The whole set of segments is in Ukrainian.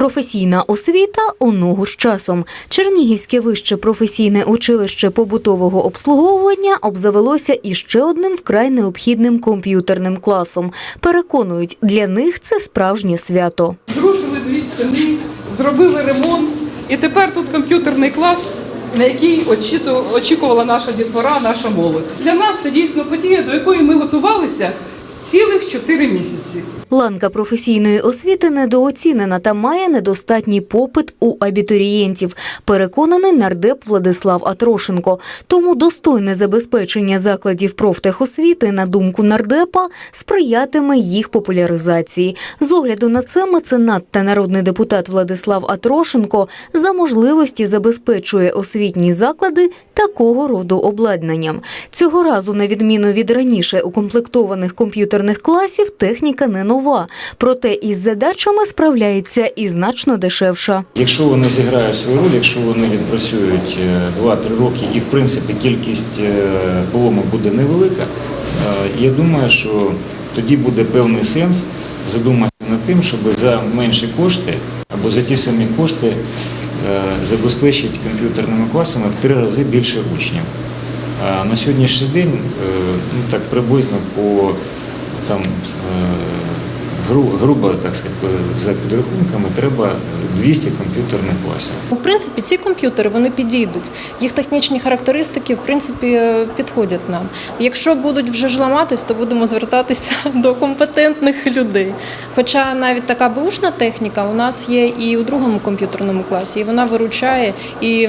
Професійна освіта у ногу з часом. Чернігівське вище професійне училище побутового обслуговування обзавелося іще одним вкрай необхідним комп'ютерним класом. Переконують, для них це справжнє свято. Зрушили дві стіни, зробили ремонт, і тепер тут комп'ютерний клас, на очіту- очікувала наша дітвора, наша молодь. Для нас це дійсно подія, до якої ми готувалися цілих чотири місяці. Ланка професійної освіти недооцінена та має недостатній попит у абітурієнтів. Переконаний нардеп Владислав Атрошенко. Тому достойне забезпечення закладів профтехосвіти, на думку нардепа, сприятиме їх популяризації. З огляду на це меценат та народний депутат Владислав Атрошенко за можливості забезпечує освітні заклади такого роду обладнанням. Цього разу, на відміну від раніше укомплектованих комп'ютерних класів, техніка не нова. Проте із задачами справляється і значно дешевша. Якщо вони зіграють свою роль, якщо вони відпрацюють е, 2-3 роки і в принципі кількість е, поломок буде невелика, е, я думаю, що тоді буде певний сенс задуматися над тим, щоб за менші кошти або за ті самі кошти е, забезпечити комп'ютерними класами в три рази більше учнів. А на сьогоднішній день е, ну, так приблизно по там, е, грубо так сказати, за підрахунками треба 200 комп'ютерних класів. В принципі, ці комп'ютери вони підійдуть. Їх технічні характеристики в принципі е, підходять нам. Якщо будуть вже ж ламатись, то будемо звертатися до компетентних людей. Хоча навіть така бушна техніка у нас є і у другому комп'ютерному класі, і вона виручає, і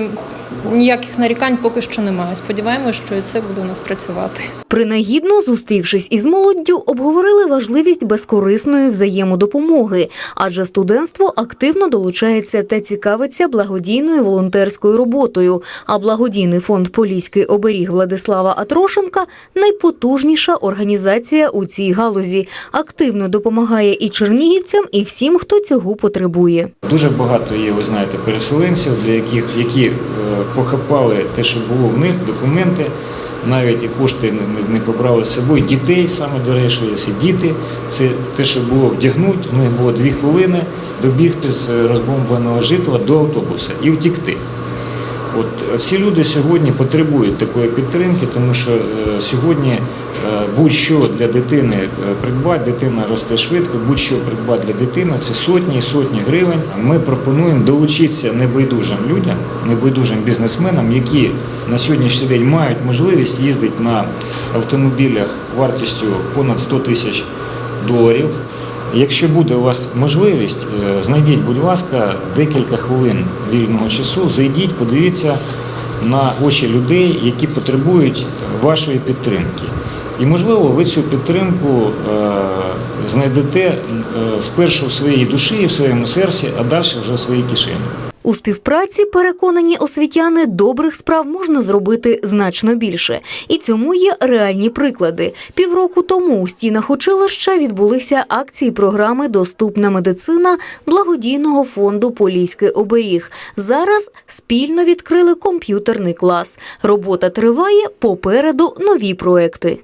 ніяких нарікань поки що немає. Сподіваємось, що і це буде у нас працювати. Принагідно, зустрівшись із молоддю, обговорили важливість безкорисної взаємодопомоги, адже студентство активно долучається та цікавиться благодійною волонтерською роботою. А благодійний фонд Поліський оберіг Владислава Атрошенка найпотужніша організація у цій галузі. Активно допомагає і чернігівцям, і всім, хто цього потребує. Дуже багато є, ви знаєте, переселенців, для яких які е, похапали те, що було в них, документи, навіть і кошти не, побрали з собою. Дітей саме до якщо діти, це те, що було вдягнути, у них було дві хвилини добігти з розбомбленого житла до автобуса і втікти. От е, всі люди сьогодні потребують такої підтримки, тому що е, сьогодні е, будь-що для дитини придбати, дитина росте швидко, будь-що придбати для дитини це сотні і сотні гривень. Ми пропонуємо долучитися небайдужим людям, небайдужим бізнесменам, які на сьогоднішній день мають можливість їздити на автомобілях вартістю понад 100 тисяч доларів. Якщо буде у вас можливість, е, знайдіть, будь ласка, декілька хвилин вільного часу, зайдіть, подивіться на очі людей, які потребують вашої підтримки. І, можливо, ви цю підтримку е, знайдете е, спершу в своїй душі в своєму серці, а далі вже в своїй кишені. У співпраці переконані освітяни добрих справ можна зробити значно більше, і цьому є реальні приклади. Півроку тому у стінах училища відбулися акції програми Доступна медицина благодійного фонду Поліський оберіг. Зараз спільно відкрили комп'ютерний клас. Робота триває попереду нові проекти.